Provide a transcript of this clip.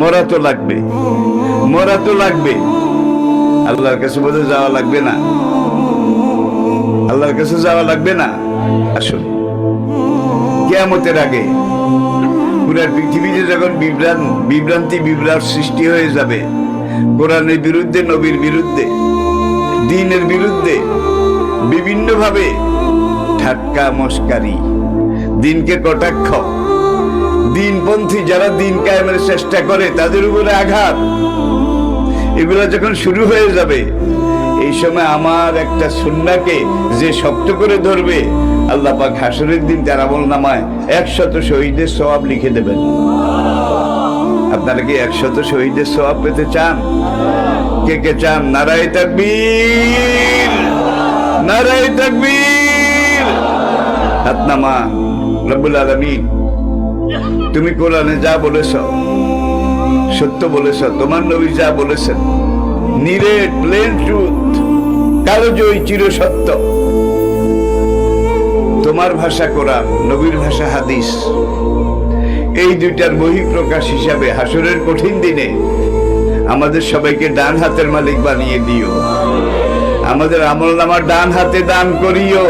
মরা তো লাগবে। মরা তো লাগবে। আল্লাহর কাছে বোধহয় যাওয়া লাগবে না। আল্লাহর কাছে যাওয়া লাগবে না। আসুন। কেয়ামতের আগে পুরা পৃথিবীতে যখন বিভ্রান বিভ্রান্তি বিভ্রাট সৃষ্টি হয়ে যাবে, কোরআনের বিরুদ্ধে, নবীর বিরুদ্ধে, দিনের বিরুদ্ধে, বিভিন্নভাবে ঠাট্টা, মস্কারি, দিনকে কটাক্ষ দিনপন্থী যারা দিন কায়েমের চেষ্টা করে, তাদের উপরে আঘাত। এগুলো যখন শুরু হয়ে যাবে, এই সময় আমার একটা সুন্নাকে যে শক্ত করে ধরবে, আল্লাহ পাক হাসরের দিন তার আমল নামায় একশত শহীদের সওয়াব লিখে দেবেন। আপনারা কি একশত শহীদের সওয়াব পেতে চান? কে কে চান? নারায় তাকবীর! নারায় তাকবীর! হাত নামা রব্বুল আলামিন। তুমি কোরআনে যা বলেছ, সত্য বলেছ, তোমার নবী যা বলেছেন নিরেট প্লেন ট্রুথ কালোজয়ী চির সত্য। তোমার ভাষা কোরআন, নবীর ভাষা হাদিস। এই দুইটার বহিঃপ্রকাশ হিসাবে হাসরের কঠিন দিনে আমাদের সবাইকে ডান হাতের মালিক বানিয়ে দিও। আমাদের আমল নামার ডান হাতে দান করিও।